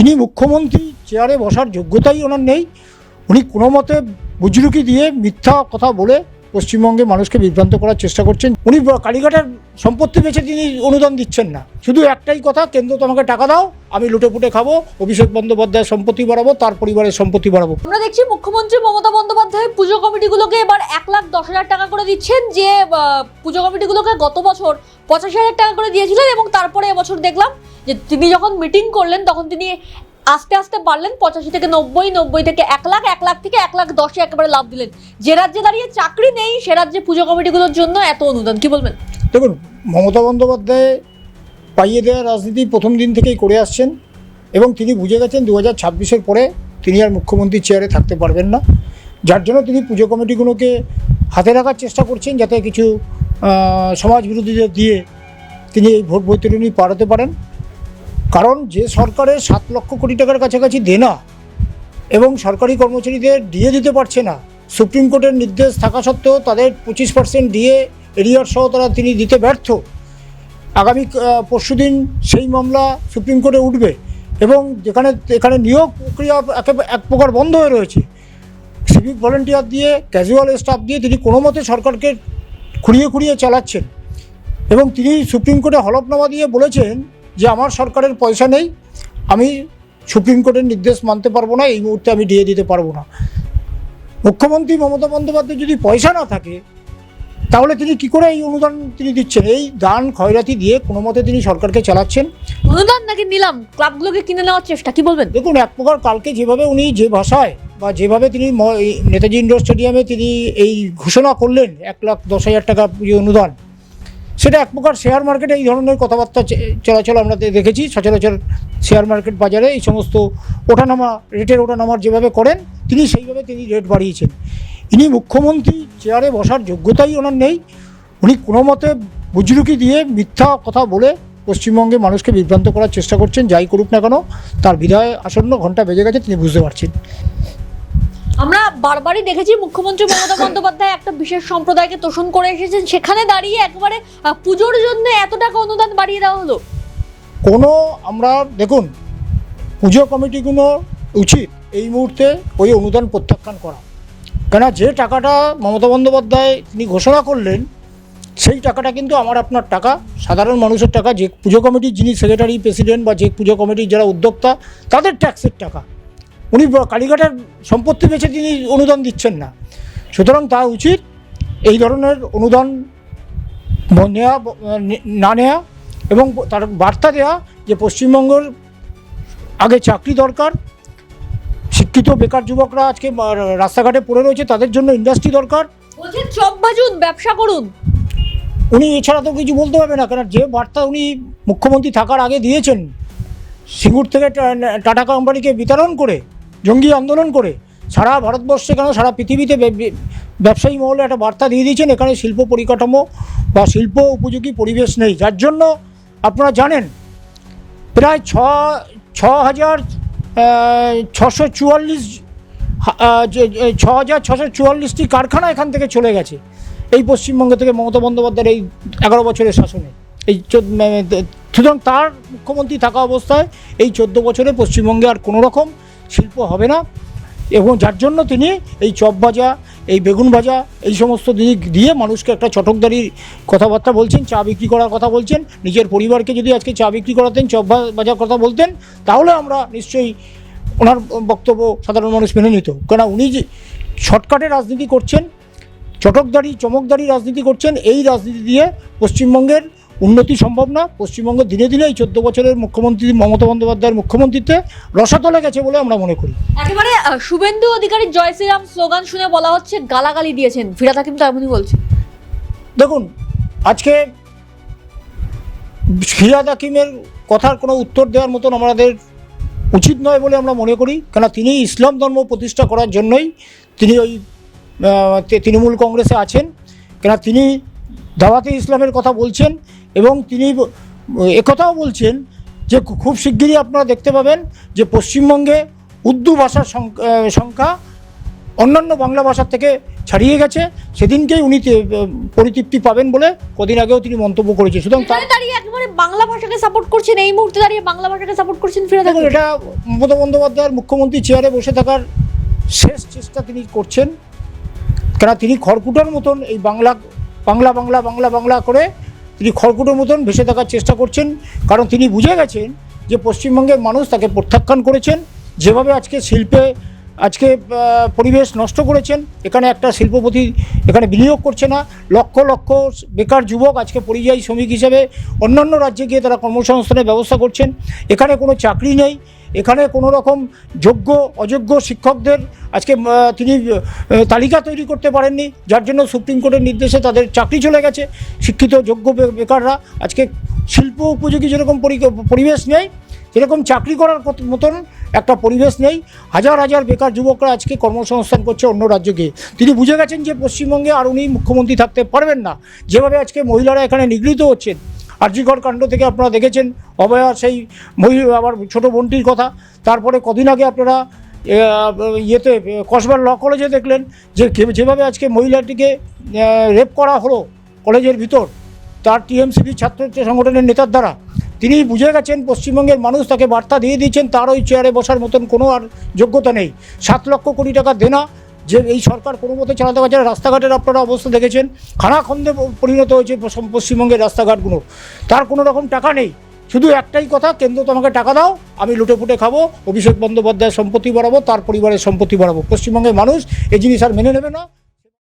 ইনি মুখ্যমন্ত্রী চেয়ারে বসার যোগ্যতাই ওনার নেই। উনি কোনো মতে বুজরুকি দিয়ে মিথ্যা কথা বলে পশ্চিমবঙ্গে মানুষকে বিভ্রান্ত করার চেষ্টা করছেন। উনি কালীঘাটের সম্পত্তি বেছে তিনি অনুদান দিচ্ছেন না। শুধু একটাই কথা, কেন্দ্র তোমাকে টাকা দাও আমি লুটে পুটে খাব অভিষেক বন্দ্যোপাধ্যায়ের সম্পত্তি বাড়াবো তার পরিবারের সম্পত্তি বাড়াবো। আমরা দেখছি মুখ্যমন্ত্রী মমতা বন্দ্যোপাধ্যায় পুজো কমিটিগুলোকে এবার এক লাখ দশ হাজার টাকা করে দিচ্ছেন যে পুজো কমিটিগুলোকে গত বছর পঁচাশি হাজার টাকা করে দিয়েছিলেন এবং তারপরে এবছর দেখলাম যে তিনি যখন মিটিং করলেন তখন তিনি আস্তে আস্তে বাড়লেন পঁচাশি থেকে নব্বই নব্বই থেকে এক লাখ এক লাখ থেকে এক লাখ দশে একেবারে লাভ দিলেন। যে রাজ্যে দাঁড়িয়ে চাকরি নেই সে রাজ্যে পুজো কমিটিগুলোর জন্য এত অনুদান কি বলবেন? দেখুন মমতা বন্দ্যোপাধ্যায় পাইয়ে দেওয়ার রাজনীতি প্রথম দিন থেকেই করে আসছেন এবং তিনি বুঝে গেছেন দু হাজার ছাব্বিশের পরে তিনি আর মুখ্যমন্ত্রী চেয়ারে থাকতে পারবেন না। যার জন্য তিনি পুজো কমিটিগুলোকে হাতে রাখার চেষ্টা করছেন যাতে কিছু সমাজ বিরোধীদের দিয়ে তিনি এই ভোট বৈতরণী পাঠাতে পারেন। কারণ যে সরকারের সাত লক্ষ কোটি টাকার কাছাকাছি দেনা এবং সরকারি কর্মচারীদের ডিএ দিতে পারছে না, সুপ্রিম কোর্টের নির্দেশ থাকা সত্ত্বেও তাদের পঁচিশ পার্সেন্ট ডিএ এরিয়ার সহ তারা তিনি দিতে ব্যর্থ। আগামী পরশু দিন সেই মামলা সুপ্রিম কোর্টে উঠবে এবং যেখানে, এখানে নিয়োগ প্রক্রিয়া এক প্রকার বন্ধ হয়ে রয়েছে। সিভিক ভলেন্টিয়ার দিয়ে ক্যাজুয়াল স্টাফ দিয়ে তিনি কোনো মতে সরকারকে খুঁড়িয়ে খুঁড়িয়ে চালাচ্ছেন। এবং তিনি সুপ্রিম কোর্টে হলফনামা দিয়ে বলেছেন যে, আমার সরকারের পয়সা নেই, আমি সুপ্রিম কোর্টের নির্দেশ মানতে পারব না, এই মুহূর্তে আমি দিয়ে দিতে পারব না। মুখ্যমন্ত্রী মমতা বন্দ্যোপাধ্যায় যদি পয়সা না থাকে তাহলে তিনি কি করে এই অনুদান তিনি দিচ্ছেন? এই দান খয়রাতি দিয়ে কোনো মতে তিনি সরকারকে চালাচ্ছেন? অনুদান নাকি নিলাম? ক্লাবগুলোকে কিনে নেওয়ার চেষ্টা কি বলবেন? দেখুন এক প্রকার কালকে যেভাবে উনি যে ভাষায় বা যেভাবে তিনি নেতাজি ইন্ডোর স্টেডিয়ামে তিনি এই ঘোষণা করলেন এক লাখ দশ হাজার টাকা পুজো অনুদান সেটা এক প্রকার শেয়ার মার্কেটে এই ধরনের কথাবার্তা চলাচল আমরা দেখেছি। সচরাচর শেয়ার মার্কেট বাজারে এই সমস্ত ওঠানামা রেটের ওঠানামার যেভাবে করেন তিনি সেইভাবে তিনি রেট বাড়িয়েছেন। ইনি মুখ্যমন্ত্রী চেয়ারে বসার যোগ্যতাই ওনার নেই। উনি কোনো মতে বুজরুকি দিয়ে মিথ্যা কথা বলে পশ্চিমবঙ্গে মানুষকে বিভ্রান্ত করার চেষ্টা করছেন যাই করুক না কেন তার বিদায় আসন্ন ঘণ্টা বেজে গেছে তিনি বুঝতে পারছেন। আমরা বারবারই দেখেছি মুখ্যমন্ত্রী মমতা বন্দ্যোপাধ্যায় একটা বিশেষ সম্প্রদায়কে তোষণ করে এসেছেন। সেখানে দাঁড়িয়ে একবারে পুজোর জন্য এত টাকা অনুদান বাড়িয়ে দেওয়া হলো। কোনো আমরা দেখুন পুজো কমিটিগুলো উচিত এই মুহূর্তে ওই অনুদান প্রত্যাখ্যান করা। কেন যে টাকাটা মমতা বন্দ্যোপাধ্যায় তিনি ঘোষণা করলেন, সেই টাকাটা কিন্তু আমার আপনার টাকা, সাধারণ মানুষের টাকা, যে পুজো কমিটির যিনি সেক্রেটারি প্রেসিডেন্ট বা যে পুজো কমিটির যারা উদ্যোক্তা, তাদের ট্যাক্সের টাকা। উনি কালীঘাটের সম্পত্তি বেছে তিনি অনুদান দিচ্ছেন না। সুতরাং তা উচিত এই ধরনের অনুদান নেওয়া না নেওয়া এবং তার বার্তা দেওয়া যে পশ্চিমবঙ্গের আগে চাকরি দরকার শিক্ষিত বেকার যুবকরা আজকে রাস্তাঘাটে পড়ে রয়েছে তাদের জন্য ইন্ডাস্ট্রি দরকার। বলছেন চপ ভাজুন ব্যবসা করুন। উনি এছাড়া তো কিছু বলতে পারবে না কারণ যে বার্তা উনি মুখ্যমন্ত্রী থাকার আগে দিয়েছেন সিঙ্গুর থেকে টাটা কোম্পানিকে বিতরণ করে জঙ্গি আন্দোলন করে সারা ভারতবর্ষে কেন সারা পৃথিবীতে ব্যবসায়ী মহলে একটা বার্তা দিয়ে দিয়েছেন এখানে শিল্প পরিকাঠামো বা শিল্প উপযোগী পরিবেশ নেই। যার জন্য আপনারা জানেন প্রায় ছ ছ হাজার ছশো চুয়াল্লিশ ছ হাজার ছশো চুয়াল্লিশটি কারখানা এখান থেকে চলে গেছে। এই পশ্চিমবঙ্গ থেকে মমতা বন্দ্যোপাধ্যায়ের এই এগারো বছরের শাসনে। এই সুতরাং তার মুখ্যমন্ত্রী থাকা অবস্থায় এই চোদ্দ বছরে পশ্চিমবঙ্গে আর কোনো রকম শিল্প হবে না। এবং যার জন্য তিনি এই চপ ভাজা এই বেগুন ভাজা, এই সমস্ত দিক দিয়ে মানুষকে একটা চটকদারির কথাবার্তা বলছেন, চা বিক্রি করার কথা বলছেন, নিজের পরিবারকে যদি আজকে চা বিক্রি করাতেন, চপ ভাজার কথা বলতেন, তাহলে আমরা নিশ্চয়ই ওনার বক্তব্য সাধারণ মানুষ মেনে নিত। কেন উনি যে শর্টকাটে রাজনীতি করছেন চটকদারি চমকদারি রাজনীতি করছেন, এই রাজনীতি দিয়ে পশ্চিমবঙ্গের উন্নতি সম্ভব না। পশ্চিমবঙ্গ দিনে দিনে এই চোদ্দ বছরের মুখ্যমন্ত্রী মমতা বন্দ্যোপাধ্যায়ের মুখ্যমন্ত্রীতে রসাতলে গেছে বলে আমরা মনে করি। একেবারে শুভেন্দু অধিকারী জয় শ্রীরাম স্লোগান শুনে বলা হচ্ছে গালাগালি দিয়েছেন। ফিরাদ হাকিম তো এমনই বলছে। দেখুন আজকে ফিরাদ হাকিমের কথার কোনো উত্তর দেওয়ার মতন আমাদের উচিত নয় বলে আমরা মনে করি। কেন তিনি ইসলাম ধর্ম প্রতিষ্ঠা করার জন্যই তিনি ওই তৃণমূল কংগ্রেসে আছেন। কেন তিনি দাওয়াতে ইসলামের কথা বলছেন। এবং তিনি একথাও বলছেন যে খুব শিগগিরই আপনারা দেখতে পাবেন যে পশ্চিমবঙ্গে উর্দু ভাষার সংখ- সংখ্যা অন্যান্য বাংলা ভাষার থেকে ছাড়িয়ে গেছে। সেদিনকেই উনি পরিতৃপ্তি পাবেন বলে কদিন আগেও তিনি মন্তব্য করেছেন। সুতরাং তার দাঁড়িয়ে একেবারে বাংলা ভাষাকে সাপোর্ট করছেন এই মুহূর্তে দাঁড়িয়ে বাংলা ভাষাকে সাপোর্ট করছেন ফিরে দেখুন এটা মমতা বন্দ্যোপাধ্যায়ের মুখ্যমন্ত্রী চেয়ারে বসে থাকার শেষ চেষ্টা তিনি করছেন। কেন তিনি খড়কুটার মতন এই বাংলা বাংলা বাংলা বাংলা বাংলা করে তিনি খড়কুটোর মতন ভেসে থাকার চেষ্টা করছেন, কারণ তিনি বুঝে গেছেন যে পশ্চিমবঙ্গের মানুষ তাকে প্রত্যাখ্যান করেছেন, যেভাবে আজকে শিল্পে, আজকে পরিবেশ নষ্ট করেছেন, এখানে একটা শিল্পপতি এখানে বিনিয়োগ করছে না, লক্ষ লক্ষ বেকার যুবক আজকে পরিযায়ী শ্রমিক হিসেবে অন্যান্য রাজ্যে গিয়ে তারা কর্মসংস্থানের ব্যবস্থা করছেন, এখানে কোনো চাকরি নেই এখানে কোনো রকম যোগ্য, অযোগ্য শিক্ষকদের আজকে তিনি তালিকা তৈরি করতে পারেননি, যার জন্য সুপ্রিম কোর্টের নির্দেশে তাদের চাকরি চলে গেছে, শিক্ষিত, যোগ্য বেকাররা। আজকে শিল্প উপযোগী যেরকম পরি- পরিবেশ নেই, সেরকম চাকরি করার মতন একটা পরিবেশ নেই। হাজার হাজার বেকার যুবকরা আজকে কর্মসংস্থান করছে অন্য রাজ্যে গিয়ে তিনি বুঝে গেছেন যে পশ্চিমবঙ্গে আর উনি মুখ্যমন্ত্রী থাকতে পারবেন না। যেভাবে আজকে মহিলারা এখানে নিগৃহীত হচ্ছেন আরজিকর কাণ্ড থেকে আপনারা দেখেছেন। অভয়া সেই মহিলা আবার ছোটো বোনটির কথা। তারপরে কদিন আগে আপনারা ইয়েতে, কসবার ল কলেজে দেখলেন যে যেভাবে আজকে মহিলাটিকে রেপ করা হলো কলেজের ভিতর, তার টিএমসিপি ছাত্র সংগঠনের নেতার দ্বারা। তিনি বুঝে গেছেন পশ্চিমবঙ্গের মানুষ তাকে বার্তা দিয়ে দিয়েছেন, তার ওই চেয়ারে বসার মতন কোনো আর যোগ্যতা নেই। সাত লক্ষ কোটি টাকা দেনা যে এই সরকার কোনো মতে চালাতে পারছে রাস্তাঘাটের আপনারা অবস্থা দেখেছেন, খানাখন্দে পরিণত হয়েছে পশ্চিমবঙ্গের রাস্তাঘাটগুলো। তার কোনো রকম টাকা নেই। শুধু একটাই কথা, কেন্দ্র তোমাকে টাকা দাও, আমি লুটে ফুটে খাব, অভিষেক বন্দ্যোপাধ্যায়ের সম্পত্তি বাড়াবো, তার পরিবারের সম্পত্তি বাড়াবো। পশ্চিমবঙ্গের মানুষ এই জিনিস আর মেনে নেবে না।